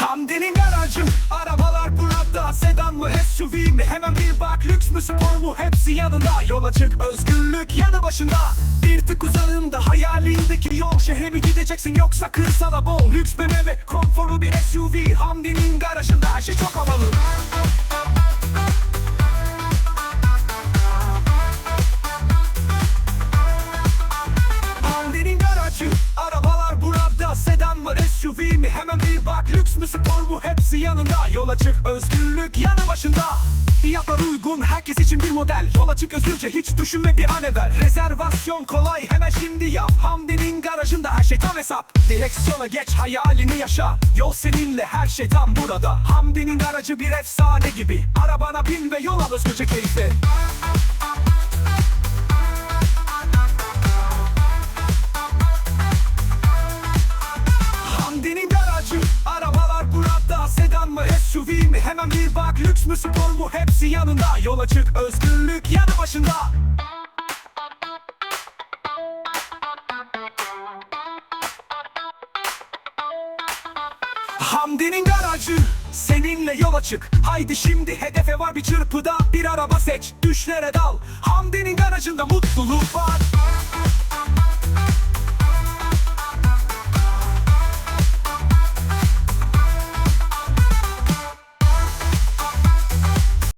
Hamdi'nin garajı. Arabalar burada Sedan mı SUV mi? Hemen bir bak. Lüks mü spor mu? Hepsi yanında. Yola çık. Özgürlük yanı başında. Bir tık uzağında. Hayalindeki yol Şehre mi gideceksin? Yoksa kırsala bol. Lüks BMW konforlu bir SUV Hamdi'nin garajında. Her şey çok mü spor mu Hepsi yanında. Yola çık özgürlük yanı başında. Fiyatlar uygun herkes için bir model. Yola çık özgürce hiç düşünme bir an evvel. Rezervasyon kolay hemen şimdi yap. Hamdi'nin garajında her şey tam hesap. Direksiyona geç hayalini yaşa. Yol seninle her şey tam burada. Hamdi'nin garajı bir efsane gibi. Arabana bin ve yol al özgürce keyifle SUV mi? Hemen bir bak. Lüks mü spor mu? Hepsi yanında. Yola çık özgürlük yanı başında. Hamdi'nin garajı Seninle yola çık. Haydi şimdi hedefe var bir çırpıda. Bir araba seç Düşlere dal. Hamdi'nin garajında mutluluk var